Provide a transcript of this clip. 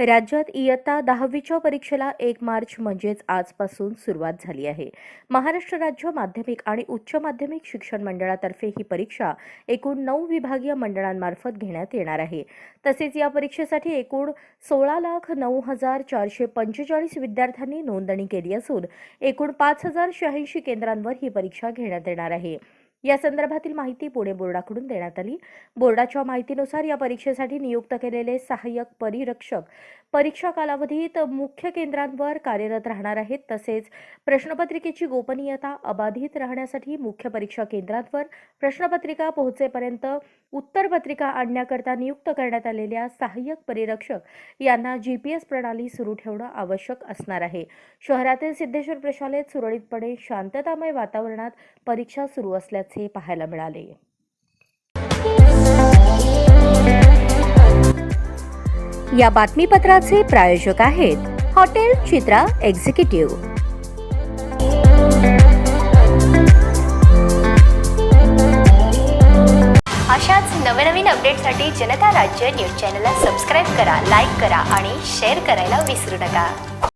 राज्यात इयत्ता दहावीच्या परीक्षेला एक मार्च म्हणजेच आजपासून सुरुवात झाली आहे. महाराष्ट्र राज्य माध्यमिक आणि उच्च माध्यमिक शिक्षण मंडळातर्फे ही परीक्षा एकूण नऊ विभागीय मंडळांमार्फत घेण्यात येणार आहे. तसेच या परीक्षेसाठी एकूण सोळा लाख नऊ हजार चारशे पंचेचाळीस विद्यार्थ्यांनी नोंदणी केली असून एकूण पाच हजार शहाऐंशी केंद्रांवर ही परीक्षा घेण्यात येणार आहे. या संदर्भातील माहिती पुणे बोर्डाकडून देण्यात आली. बोर्डाच्या माहितीनुसार या परीक्षेसाठी नियुक्त केलेले सहाय्यक परिरक्षक परीक्षा कालावधीत मुख्य केंद्रांवर कार्यरत राहणार आहेत. तसेच प्रश्नपत्रिकेची गोपनीयता अबाधित राहण्यासाठी मुख्य परीक्षा केंद्रांवर प्रश्नपत्रिका पोहोचेपर्यंत उत्तरपत्रिका आणण्याकरता नियुक्त करण्यात आलेल्या सहाय्यक परिरक्षक यांना जीपीएस प्रणाली सुरू ठेवणं आवश्यक असणार आहे. शहरातील सिद्धेश्वर प्रशालेत सुरळीतपणे शांततामय वातावरणात परीक्षा सुरू असल्याचं पाहायला मिळाले. या बातमीपत्राचे प्रायोजक आहेत हॉटेल चित्रा एक्झिक्युटिव्ह. अशाच नवनवीन अपडेटसाठी जनता राज्य न्यूज चॅनलला सबस्क्राईब करा लाईक करा आणि शेअर करायला विसरू नका.